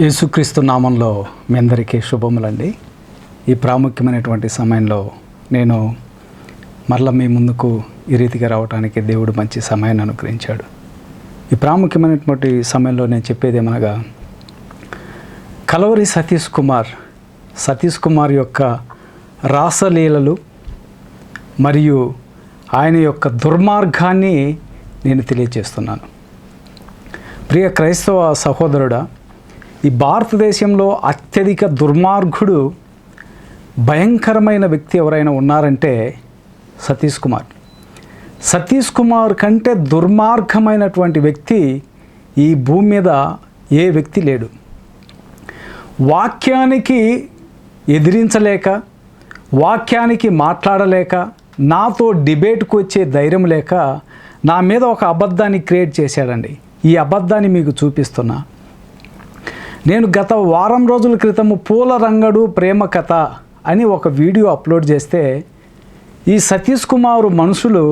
యేసుక్రీస్తు నామంలో మీ అందరికీ శుభములండి. ఈ ప్రాముఖ్యమైనటువంటి సమయంలో నేను మరల మీ ముందుకు ఈ రీతిగా రావడానికి దేవుడు మంచి సమయాన్ని అనుగ్రహించాడు. ఈ ప్రాముఖ్యమైనటువంటి సమయంలో నేను చెప్పేది ఏమనగా కలవరి సతీష్ కుమార్ సతీష్ కుమార్ యొక్క రాసలీలలు మరియు ఆయన యొక్క దుర్మార్గాన్ని నేను తెలియజేస్తున్నాను. ప్రియ క్రైస్తవ సహోదరుడా ఈ భారతదేశంలో అత్యధిక దుర్మార్గుడు భయంకరమైన వ్యక్తి ఎవరైనా ఉన్నారంటే సతీష్ కుమార్. సతీష్ కుమార్ కంటే దుర్మార్గమైనటువంటి వ్యక్తి ఈ భూమి మీద ఏ వ్యక్తి లేడు. వాక్యానికి ఎదిరించలేక వాక్యానికి మాట్లాడలేక నాతో డిబేట్కు వచ్చే ధైర్యం లేక నా మీద ఒక అబద్ధాన్ని క్రియేట్ చేశాడండి. ఈ అబద్ధాన్ని మీకు చూపిస్తున్నా. నేను గత వారం రోజుల క్రితము పూల రంగడు ప్రేమ కథ అని ఒక వీడియో అప్లోడ్ చేస్తే ఈ సతీష్ కుమార్ మనుషులు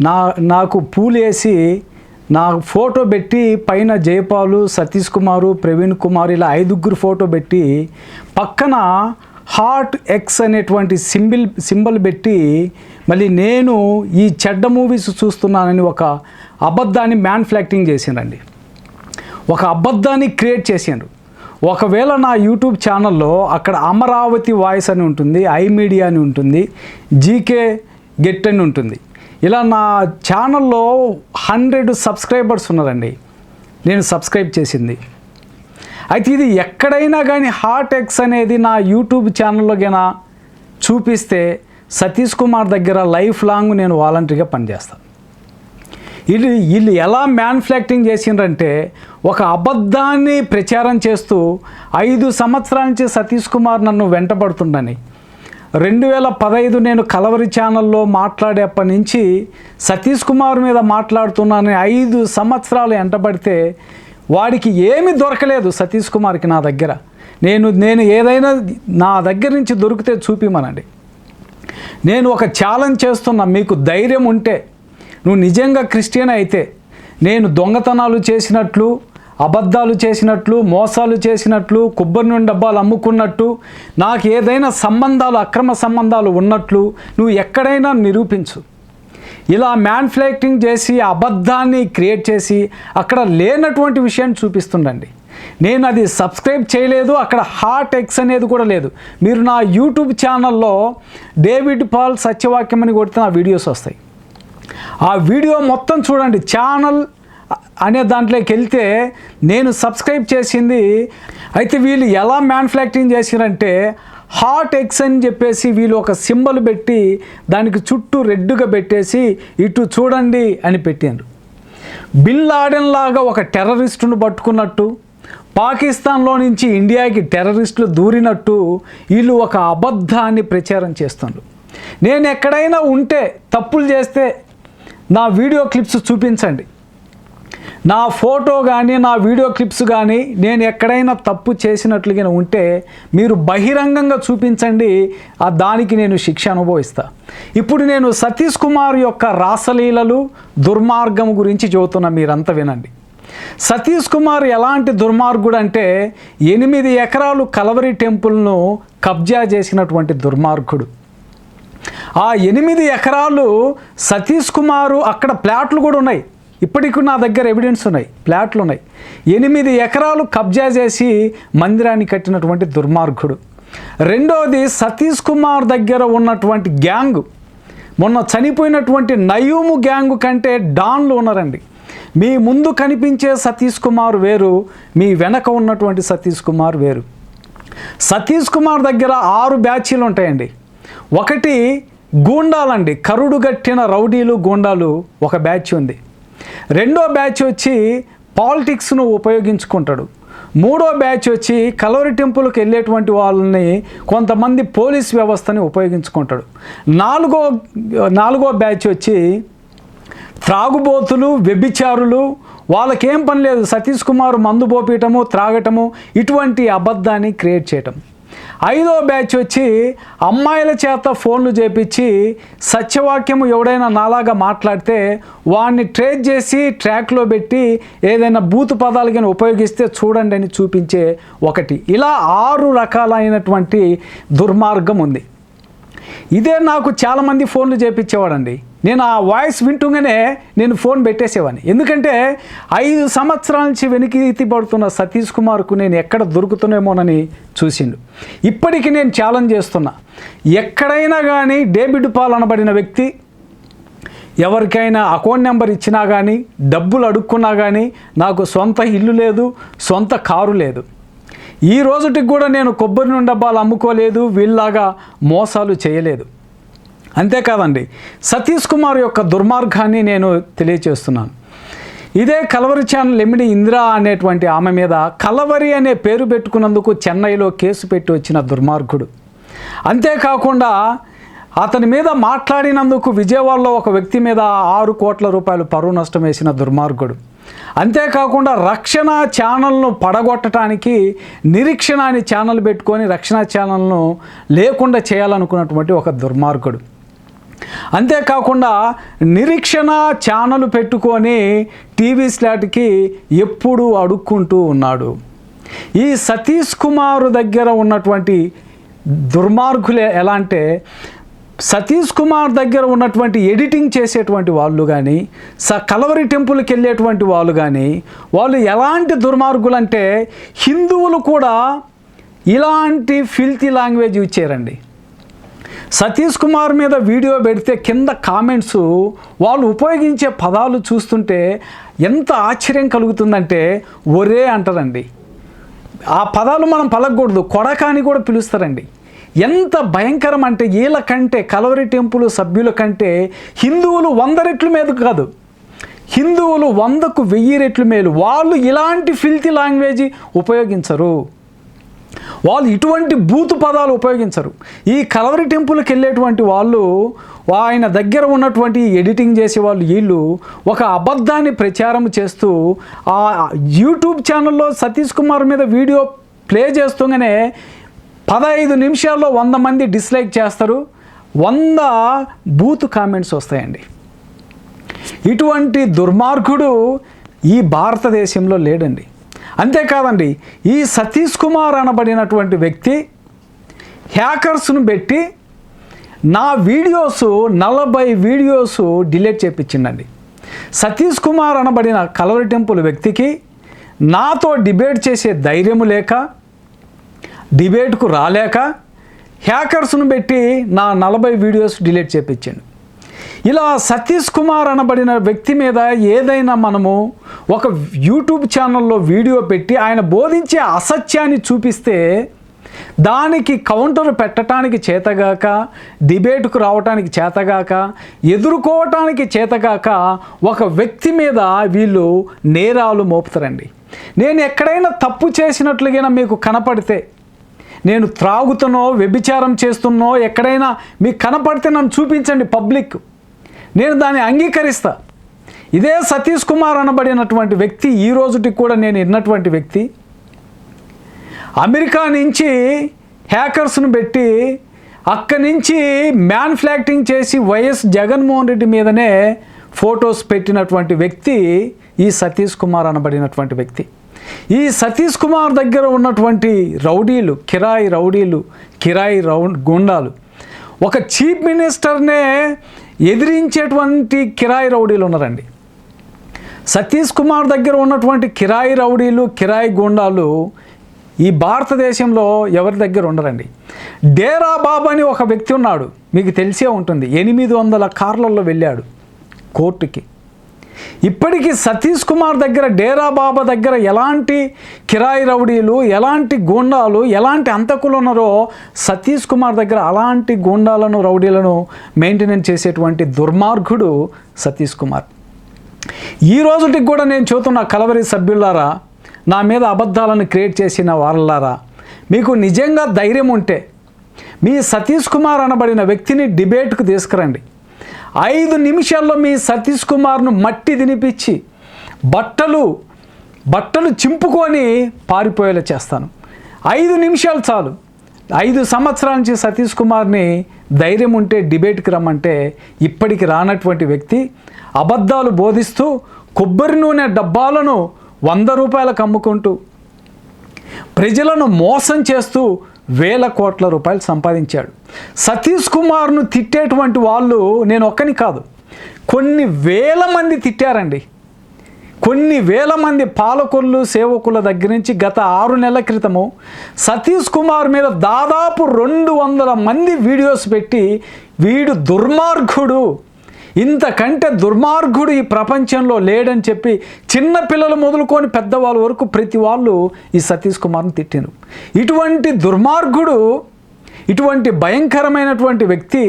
నా నాకు పూలేసి నా ఫోటో పెట్టి పైన జయపాలు సతీష్ కుమారు ప్రవీణ్ కుమార్ ఇలా ఐదుగురు ఫోటో పెట్టి పక్కన హార్ట్ ఎక్స్ అనేటువంటి సింబిల్ సింబల్ పెట్టి మళ్ళీ నేను ఈ చెడ్డ మూవీస్ చూస్తున్నానని ఒక అబద్ధాన్ని మ్యాన్ఫ్లాక్టింగ్ చేసిండండి ఒక అబద్ధాన్ని క్రియేట్ చేసిండ్రు. ఒకవేళ నా యూట్యూబ్ ఛానల్లో అక్కడ అమరావతి వాయిస్ అని ఉంటుంది ఐ మీడియా అని ఉంటుంది జీకే గెట్ అని ఉంటుంది. ఇలా నా ఛానల్లో హండ్రెడ్ సబ్స్క్రైబర్స్ ఉన్నారండి. నేను సబ్స్క్రైబ్ చేసింది. అయితే ఇది ఎక్కడైనా కానీ హార్ట్ ఎక్స్ అనేది నా యూట్యూబ్ ఛానల్లో గైనా చూపిస్తే సతీష్ కుమార్ దగ్గర లైఫ్ లాంగ్ నేను వాలంటరీగా పనిచేస్తాను వీళ్ళు వీళ్ళు ఎలా మ్యాన్ఫ్లాక్టింగ్ చేసిండ్రంటే ఒక అబద్ధాన్ని ప్రచారం చేస్తూ ఐదు సంవత్సరాల నుంచి సతీష్ కుమార్ నన్ను వెంటబడుతుండని. రెండు వేల పదహైదు నేను కలవరి ఛానల్లో మాట్లాడేప్పటి నుంచి సతీష్ కుమార్ మీద మాట్లాడుతున్నానని ఐదు సంవత్సరాలు వెంటబడితే వాడికి ఏమీ దొరకలేదు సతీష్ కుమార్కి నా దగ్గర. నేను నేను ఏదైనా నా దగ్గర నుంచి దొరికితే చూపిమనండి. నేను ఒక ఛాలెంజ్ చేస్తున్నా మీకు ధైర్యం ఉంటే. నువ్వు నిజంగా క్రిస్టియన్ అయితే నేను దొంగతనాలు చేసినట్లు అబద్ధాలు చేసినట్లు మోసాలు చేసినట్లు కొబ్బరి నుండి డబ్బాలు అమ్ముకున్నట్టు నాకు ఏదైనా సంబంధాలు అక్రమ సంబంధాలు ఉన్నట్లు నువ్వు ఎక్కడైనా నిరూపించు. ఇలా మ్యాన్ఫ్లాక్టింగ్ చేసి అబద్ధాన్ని క్రియేట్ చేసి అక్కడ లేనటువంటి విషయాన్ని చూపిస్తుండండి. నేను అది సబ్స్క్రైబ్ చేయలేదు అక్కడ హార్ట్ ఎక్స్ అనేది కూడా లేదు. మీరు నా యూట్యూబ్ ఛానల్లో డేవిడ్ పాల్ సత్యవాక్యం అని కొడితే నా వీడియోస్ వస్తాయి. ఆ వీడియో మొత్తం చూడండి. ఛానల్ అనే దాంట్లోకి వెళ్తే నేను సబ్స్క్రైబ్ చేసింది. అయితే వీళ్ళు ఎలా మ్యానుఫ్యాక్చరింగ్ చేసిరంటే హాట్ ఎక్స్ అని చెప్పేసి వీళ్ళు ఒక సింబల్ పెట్టి దానికి చుట్టూ రెడ్డుగా పెట్టేసి ఇటు చూడండి అని పెట్టారు బిన్ లాడెన్ లాగా ఒక టెర్రరిస్టును పట్టుకున్నట్టు పాకిస్తాన్లో నుంచి ఇండియాకి టెర్రరిస్టులు దూరినట్టు వీళ్ళు ఒక అబద్ధాన్ని ప్రచారం చేస్తున్నారు నేను ఎక్కడైనా ఉంటే తప్పులు చేస్తే నా వీడియో క్లిప్స్ చూపించండి. నా ఫోటో కానీ నా వీడియో క్లిప్స్ కానీ నేను ఎక్కడైనా తప్పు చేసినట్లుగా ఉంటే మీరు బహిరంగంగా చూపించండి. ఆ దానికి నేను శిక్ష అనుభవిస్తా. ఇప్పుడు నేను సతీష్ కుమార్ యొక్క రాసలీలలు దుర్మార్గం గురించి చెబుతున్నా మీరంతా వినండి. సతీష్ కుమార్ ఎలాంటి దుర్మార్గుడు అంటే ఎనిమిది ఎకరాలు కలవరి టెంపుల్ను కబ్జా చేసినటువంటి దుర్మార్గుడు. ఆ ఎనిమిది ఎకరాలు సతీష్ కుమారు అక్కడ ప్లాట్లు కూడా ఉన్నాయి. ఇప్పటికి నా దగ్గర ఎవిడెన్స్ ఉన్నాయి. ప్లాట్లు ఉన్నాయి. ఎనిమిది ఎకరాలు కబ్జా చేసి మందిరాన్ని కట్టినటువంటి దుర్మార్గుడు. రెండవది సతీష్ కుమార్ దగ్గర ఉన్నటువంటి గ్యాంగ్. మొన్న చనిపోయినటువంటి నయూము గ్యాంగ్ కంటే డాన్లు ఉన్నారండి. మీ ముందు కనిపించే సతీష్ కుమార్ వేరు మీ వెనక ఉన్నటువంటి సతీష్ కుమార్ వేరు. సతీష్ కుమార్ దగ్గర ఆరు బ్యాచీలు ఉంటాయండి. ఒకటి గూండాలండి. కరుడు గట్టిన రౌడీలు గూండాలు ఒక బ్యాచ్ ఉంది. రెండో బ్యాచ్ వచ్చి పాలిటిక్స్ను ఉపయోగించుకుంటాడు. మూడో బ్యాచ్ వచ్చి కలోరి టెంపుల్కి వెళ్ళేటువంటి వాళ్ళని కొంతమంది పోలీస్ వ్యవస్థని ఉపయోగించుకుంటాడు. నాలుగో నాలుగో బ్యాచ్ వచ్చి త్రాగుబోతులు వ్యభిచారులు వాళ్ళకేం పని లేదు. సతీష్ కుమార్ మందు పోపీయటము త్రాగటము ఇటువంటి అబద్ధాన్ని క్రియేట్ చేయటం. ఐదో బ్యాచ్ వచ్చి అమ్మాయిల చేత ఫోన్లు చేపించి సత్యవాక్యము ఎవడైనా నాలాగా మాట్లాడితే వాడిని ట్రేస్ చేసి ట్రాక్లో పెట్టి ఏదైనా బూతు పదాలు కానీ ఉపయోగిస్తే చూడండి అని చూపించే ఒకటి. ఇలా ఆరు రకాలైనటువంటి దుర్మార్గం ఉంది. ఇదే నాకు చాలామంది ఫోన్లు చేపించేవాడండి. నేను ఆ వాయిస్ వింటూనే నేను ఫోన్ పెట్టేసేవాడిని. ఎందుకంటే ఐదు సంవత్సరాల నుంచి వెనక్కి పడుతున్న సతీష్ కుమార్కు నేను ఎక్కడ దొరుకుతున్నామోనని చూసిండు. ఇప్పటికి నేను ఛాలెంజ్ చేస్తున్నా. ఎక్కడైనా కానీ డేవిడ్ పాల్ అనబడిన వ్యక్తి ఎవరికైనా అకౌంట్ నెంబర్ ఇచ్చినా కానీ డబ్బులు అడుక్కున్నా కానీ నాకు సొంత ఇల్లు లేదు సొంత కారు లేదు. ఈ రోజుటికి కూడా నేను కొబ్బరి నుండి డబ్బాలు అమ్ముకోలేదు వీళ్ళలాగా మోసాలు చేయలేదు. అంతేకాదండి సతీష్ కుమార్ యొక్క దుర్మార్గాన్ని నేను తెలియచేస్తున్నాను. ఇదే కలవరి ఛానల్ ఎమిడి ఇందిరా అనేటువంటి ఆమె మీద కలవరి అనే పేరు పెట్టుకున్నందుకు చెన్నైలో కేసు పెట్టి వచ్చిన దుర్మార్గుడు. అంతేకాకుండా అతని మీద మాట్లాడినందుకు విజయవాడలో ఒక వ్యక్తి మీద ఆరు కోట్ల రూపాయలు పరువు నష్టం వేసిన దుర్మార్గుడు. అంతేకాకుండా రక్షణ ఛానల్ను పడగొట్టడానికి నిరీక్షణ అని ఛానల్ పెట్టుకొని రక్షణ ఛానల్ను లేకుండా చేయాలనుకున్నటువంటి ఒక దుర్మార్గుడు. అంతేకాకుండా నిరీక్షణ ఛానల్ పెట్టుకొని టీవీ స్లాట్కి ఎప్పుడు అడుక్కుంటూ ఉన్నాడు. ఈ సతీష్ కుమార్ దగ్గర ఉన్నటువంటి దుర్మార్గులే ఎలా అంటే సతీష్ కుమార్ దగ్గర ఉన్నటువంటి ఎడిటింగ్ చేసేటువంటి వాళ్ళు కానీ స కలవరి టెంపుల్కి వెళ్ళేటువంటి వాళ్ళు కానీ వాళ్ళు ఎలాంటి దుర్మార్గులు అంటే హిందువులు కూడా ఇలాంటి ఫిల్తీ లాంగ్వేజ్ యూజ్ చేయరండి. సతీష్ కుమార్ మీద వీడియో పెడితే కింద కామెంట్స్ వాళ్ళు ఉపయోగించే పదాలు చూస్తుంటే ఎంత ఆశ్చర్యం కలుగుతుందంటే ఒరే అంటారండి ఆ పదాలు మనం పలకూడదు కొడక అని కూడా పిలుస్తారండి. ఎంత భయంకరం అంటే వీళ్ళ కంటే కలవరి టెంపుల్ సభ్యుల కంటే హిందువులు వంద రెట్లు మీద కాదు. హిందువులు వందకు వెయ్యి రెట్లు మేలు. వాళ్ళు ఇలాంటి ఫిల్తీ లాంగ్వేజ్ ఉపయోగించరు. వాళ్ళు ఇటువంటి బూతు పదాలు ఉపయోగించరు. ఈ కలవరి టెంపుల్కి వెళ్ళేటువంటి వాళ్ళు ఆయన దగ్గర ఉన్నటువంటి ఎడిటింగ్ చేసే వాళ్ళు వీళ్ళు ఒక అబద్ధాన్ని ప్రచారం చేస్తూ ఆ యూట్యూబ్ ఛానల్లో సతీష్ కుమార్ మీద వీడియో ప్లే చేస్తూనే పదహైదు నిమిషాల్లో వంద మంది డిస్లైక్ చేస్తారు. వంద బూత్ కామెంట్స్ వస్తాయండి. ఇటువంటి దుర్మార్గుడు ఈ భారతదేశంలో లేడండి. అంతేకాదండి ఈ సతీష్ కుమార్ అనబడినటువంటి వ్యక్తి హ్యాకర్స్ను పెట్టి నా వీడియోస్ నలభై వీడియోస్ డిలీట్ చేపించిండండి. సతీష్ కుమార్ అనబడిన కలవరి టెంపుల్ వ్యక్తికి నాతో డిబేట్ చేసే ధైర్యము లేక డిబేట్కు రాలేక హ్యాకర్స్ను పెట్టి నా నలభై వీడియోస్ డిలీట్ చేపించాను ఇలా సతీష్ కుమార్ అనబడిన వ్యక్తి మీద ఏదైనా మనము ఒక యూట్యూబ్ ఛానల్లో వీడియో పెట్టి ఆయన బోధించే అసత్యాన్ని చూపిస్తే దానికి కౌంటర్ పెట్టడానికి చేతగాక డిబేట్కు రావటానికి చేతగాక ఎదుర్కోవటానికి చేతగాక ఒక వ్యక్తి మీద వీళ్ళు నేరాలు మోపుతారండి. నేను ఎక్కడైనా తప్పు చేసినట్లుగా మీకు కనపడితే నేను త్రాగుతున్నో వ్యభిచారం చేస్తున్నో ఎక్కడైనా మీకు కనపడితే నన్ను చూపించండి పబ్లిక్. నేను దాన్ని అంగీకరిస్తా. ఇదే సతీష్ కుమార్ అనబడినటువంటి వ్యక్తి ఈ రోజుటికి కూడా నేను విన్నటువంటి వ్యక్తి. అమెరికా నుంచి హ్యాకర్స్ను పెట్టి అక్కడి నుంచి మ్యాన్ఫ్లాక్టింగ్ చేసి వైఎస్ జగన్మోహన్ రెడ్డి మీదనే ఫొటోస్ పెట్టినటువంటి వ్యక్తి ఈ సతీష్ కుమార్ అనబడినటువంటి వ్యక్తి. ఈ సతీష్ కుమార్ దగ్గర ఉన్నటువంటి రౌడీలు కిరాయి రౌడీలు కిరాయి రౌ గుండాలు ఒక చీఫ్ మినిస్టర్నే ఎదిరించేటువంటి కిరాయి రౌడీలు ఉన్నారండి. సతీష్ కుమార్ దగ్గర ఉన్నటువంటి కిరాయి రౌడీలు కిరాయి గుండాలు ఈ భారతదేశంలో ఎవరి దగ్గర ఉండరండి. డేరా బాబు అని ఒక వ్యక్తి ఉన్నాడు మీకు తెలిసే ఉంటుంది. ఎనిమిది వందల కార్లలో వెళ్ళాడు కోర్టుకి. ఇప్పటికీ సతీష్ కుమార్ దగ్గర డేరా బాబా దగ్గర ఎలాంటి కిరాయి రౌడీలు ఎలాంటి గూండాలు ఎలాంటి అంతకులు ఉన్నారో సతీష్ కుమార్ దగ్గర అలాంటి గూండాలను రౌడీలను మెయింటెనెన్స్ చేసేటువంటి దుర్మార్గుడు సతీష్ కుమార్. ఈ రోజుటికి కూడా నేను చూస్తున్న కలవరి సభ్యులారా నా మీద అబద్ధాలను క్రియేట్ చేసిన వాళ్ళారా మీకు నిజంగా ధైర్యం ఉంటే మీ సతీష్ కుమార్ అనబడిన వ్యక్తిని డిబేట్కు తీసుకురండి. ఐదు నిమిషాల్లో మీ సతీష్ కుమార్ను మట్టి తినిపించి బట్టలు బట్టలు చింపుకొని పారిపోయేలా చేస్తాను. ఐదు నిమిషాలు చాలు. ఐదు సంవత్సరాల నుంచి సతీష్ కుమార్ని ధైర్యం ఉంటే డిబేట్కి రమ్మంటే ఇప్పటికి రానటువంటి వ్యక్తి అబద్ధాలు బోధిస్తూ కొబ్బరి నూనె డబ్బాలను వంద రూపాయలకు అమ్ముకుంటూ ప్రజలను మోసం చేస్తూ వేల కోట్ల రూపాయలు సంపాదించాడు. సతీష్ కుమార్ను తిట్టేటువంటి వాళ్ళు నేను ఒక్కని కాదు. కొన్ని వేల మంది తిట్టారండి. కొన్ని వేల మంది పాలకులు సేవకుల దగ్గర నుంచి గత ఆరు నెలల క్రితము సతీష్ కుమార్ మీద దాదాపు రెండు వందల మంది వీడియోస్ పెట్టి వీడు దుర్మార్గుడు. ఇంతకంటే దుర్మార్గుడు ఈ ప్రపంచంలో లేడని చెప్పి చిన్న పిల్లలు మొదలుకొని పెద్దవాళ్ళ వరకు ప్రతి వాళ్ళు ఈ సతీష్ కుమార్ని తిట్టారు ఇటువంటి దుర్మార్గుడు ఇటువంటి భయంకరమైనటువంటి వ్యక్తి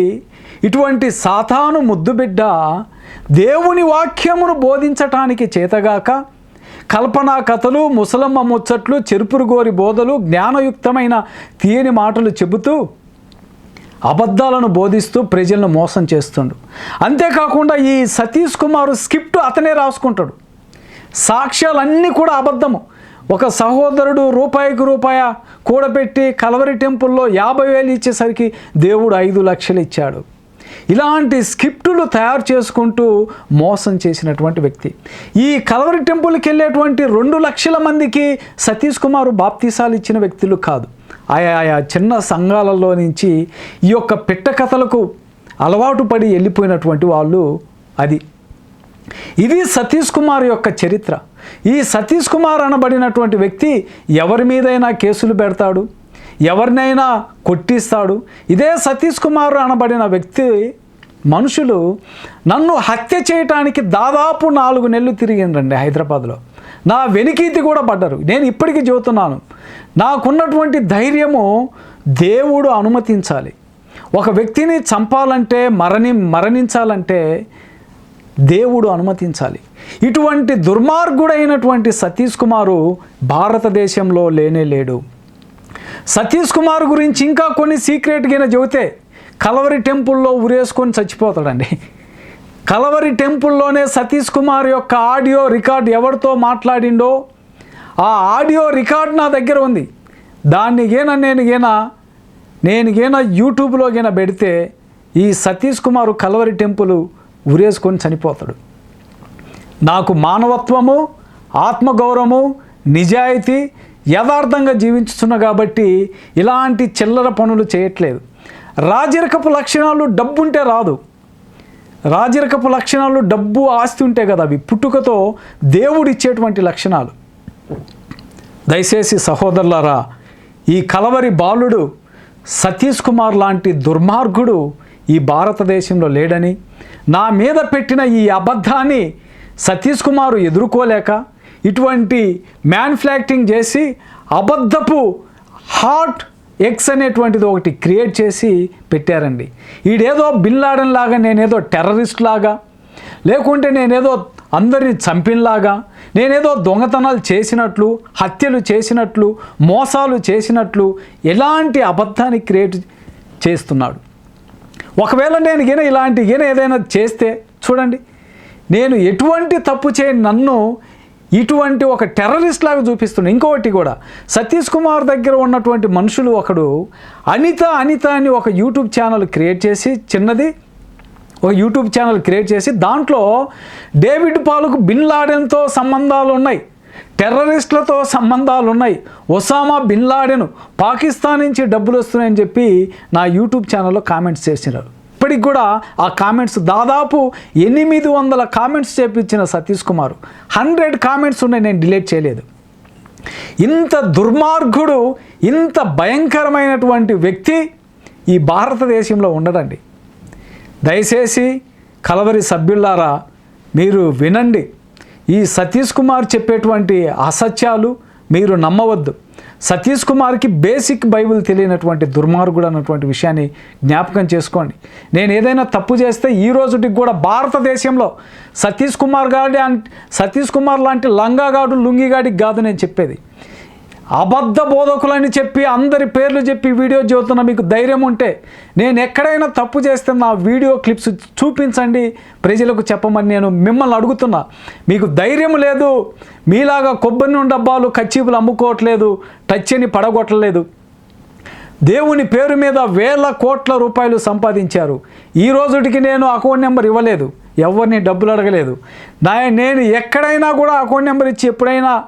ఇటువంటి సాతాను ముద్దుబిడ్డ దేవుని వాక్యమును బోధించటానికి చేతగాక కల్పనా కథలు ముసలమ్మ ముచ్చట్లు చెరుపురుగోరి బోధలు జ్ఞానయుక్తమైన తీయని మాటలు చెబుతూ అబద్ధాలను బోధిస్తూ ప్రజలను మోసం చేస్తుండు. అంతేకాకుండా ఈ సతీష్ కుమార్ స్క్రిప్ట్ అతనే రాసుకుంటాడు. సాక్ష్యాలన్నీ కూడా అబద్ధము. ఒక సహోదరుడు రూపాయికి రూపాయ కూడబెట్టి కలవరి టెంపుల్లో యాభై వేలు ఇచ్చేసరికి దేవుడు ఐదు లక్షలు ఇచ్చాడు. ఇలాంటి స్క్రిప్టులు తయారు చేసుకుంటూ మోసం చేసినటువంటి వ్యక్తి. ఈ కలవరి టెంపుల్కి వెళ్ళేటువంటి రెండు లక్షల మందికి సతీష్ కుమార్ బాప్తీసాలు ఇచ్చిన వ్యక్తులు కాదు. ఆయా ఆయా చిన్న సంఘాలలో నుంచి ఈ యొక్క పిట్టకథలకు అలవాటు పడి వెళ్ళిపోయినటువంటి వాళ్ళు అది. ఇది సతీష్ కుమార్ యొక్క చరిత్ర. ఈ సతీష్ కుమార్ అనబడినటువంటి వ్యక్తి ఎవరి మీదైనా కేసులు పెడతాడు? ఎవరినైనా కొట్టిస్తాడు? ఇదే సతీష్ కుమార్ అనబడిన వ్యక్తి మనుషులు నన్ను హత్య చేయటానికి దాదాపు నాలుగు నెలలు తిరిగిండండి హైదరాబాద్లో. నా వెనికీతి కూడా పడ్డారు. నేను ఇప్పటికీ చెబుతున్నాను. నాకున్నటువంటి ధైర్యము దేవుడు అనుమతించాలి. ఒక వ్యక్తిని చంపాలంటే మరణి మరణించాలంటే దేవుడు అనుమతించాలి. ఇటువంటి దుర్మార్గుడైనటువంటి సతీష్ కుమారు భారతదేశంలో లేనే లేడు. సతీష్ కుమార్ గురించి ఇంకా కొన్ని సీక్రెట్గా చెబితే కలవరి టెంపుల్లో ఉరేసుకొని చచ్చిపోతాడండి. కలవరి టెంపుల్లోనే సతీష్ కుమార్ యొక్క ఆడియో రికార్డ్ ఎవరితో మాట్లాడిండో? ఆ ఆడియో రికార్డ్ నా దగ్గర ఉంది. దాన్ని గేన నేను గేన నేను గేన యూట్యూబ్లో గేన పెడితే ఈ సతీష్ కుమార్ కలవరి టెంపుల్ ఉరేసుకొని చనిపోతాడు. నాకు మానవత్వము ఆత్మగౌరవము నిజాయితీ యథార్థంగా జీవించుతున్నా కాబట్టి ఇలాంటి చిల్లర పనులు చేయట్లేదు. రాజరికపు లక్షణాలు డబ్బుంటే రాదు. రాజరికపు లక్షణాలు డబ్బు ఆస్తి ఉంటే కదా అవి. పుట్టుకతో దేవుడిచ్చేటువంటి లక్షణాలు. దయచేసి సహోదరులారా ఈ కలవరి బాలుడు సతీష్ కుమార్ లాంటి దుర్మార్గుడు ఈ భారతదేశంలో లేడని నా మీద పెట్టిన ఈ అబద్ధాన్ని సతీష్ కుమారు ఎదుర్కోలేక ఇటువంటి మ్యాన్ఫ్లాక్టింగ్ చేసి అబద్ధపు హార్ట్ ఎక్స్ అనేటువంటిది ఒకటి క్రియేట్ చేసి పెట్టారండి. ఈడేదో బిన్ లాడన్ లాగా నేనేదో టెర్రరిస్ట్ లాగా లేకుంటే నేనేదో అందరిని చంపినలాగా నేనేదో దొంగతనాలు చేసినట్లు హత్యలు చేసినట్లు మోసాలు చేసినట్లు ఎలాంటి అబద్ధాన్ని క్రియేట్ చేస్తున్నాడు. ఒకవేళ నేను గిన ఇలాంటి గిన ఏదైనా చేస్తే చూడండి నేను ఎటువంటి తప్పు చేయని నన్ను ఇటువంటి ఒక టెర్రరిస్ట్ లాగా చూపిస్తున్నా ఇంకొకటి కూడా సతీష్ కుమార్ దగ్గర ఉన్నటువంటి మనుషులు ఒకడు అనిత అనిత అని ఒక యూట్యూబ్ ఛానల్ క్రియేట్ చేసి చిన్నది ఒక యూట్యూబ్ ఛానల్ క్రియేట్ చేసి దాంట్లో డేవిడ్ పాలుకు బిన్ లాడెన్తో సంబంధాలు ఉన్నాయి టెర్రరిస్టులతో సంబంధాలు ఉన్నాయి ఒసామా బిన్ లాడెన్ పాకిస్తాన్ నుంచి డబ్బులు వస్తున్నాయని చెప్పి నా యూట్యూబ్ ఛానల్లో కామెంట్స్ చేసినారు. ఇప్పటికి కూడా ఆ కామెంట్స్ దాదాపు ఎనిమిది వందల కామెంట్స్ చేపించిన సతీష్ కుమార్. హండ్రెడ్ కామెంట్స్ ఉన్నాయి నేను డిలీట్ చేయలేదు. ఇంత దుర్మార్గుడు ఇంత భయంకరమైనటువంటి వ్యక్తి ఈ భారతదేశంలో ఉండడండి దయచేసి కలవరి సభ్యులారా మీరు వినండి. ఈ సతీష్ కుమార్ చెప్పేటువంటి అసత్యాలు మీరు నమ్మవద్దు. సతీష్ కుమార్కి బేసిక్ బైబిల్ తెలియనటువంటి దుర్మార్గుడు అన్నటువంటి విషయాన్ని జ్ఞాపకం చేసుకోండి. నేను ఏదైనా తప్పు చేస్తే ఈ రోజుటికి కూడా భారతదేశంలో సతీష్ కుమార్ గాడి అన్- సతీష్ కుమార్ లాంటి లంగాగాడు లుంగిగాడికి కాదు నేను చెప్పేది. అబద్ధ బోధకులని చెప్పి అందరి పేర్లు చెప్పి వీడియో చూస్తున్న మీకు ధైర్యం ఉంటే నేను ఎక్కడైనా తప్పు చేస్తే నా వీడియో క్లిప్స్ చూపించండి. ప్రజలకు చెప్పమని నేను మిమ్మల్ని అడుగుతున్నా. మీకు ధైర్యం లేదు. మీలాగా కొబ్బరి నుండి డబ్బాలు కచ్చీపులు అమ్ముకోవట్లేదు. టచ్ అని పడగొట్టలేదు. దేవుని పేరు మీద వేల కోట్ల రూపాయలు సంపాదించారు. ఈ రోజుటికి నేను అకౌంట్ నెంబర్ ఇవ్వలేదు. ఎవరిని డబ్బులు అడగలేదు. నా నేను ఎక్కడైనా కూడా అకౌంట్ నెంబర్ ఇచ్చి ఎప్పుడైనా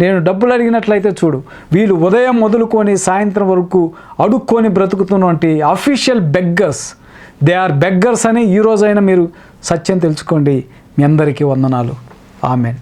నేను డబ్బులు అడిగినట్లయితే చూడు వీళ్ళు ఉదయం మొదలుకొని సాయంత్రం వరకు అడుక్కొని బ్రతుకుతున్నటువంటి official beggars they are beggars అని ఈ మీరు సత్యం తెలుసుకోండి. మీ అందరికీ వందనాలు. ఆమెన్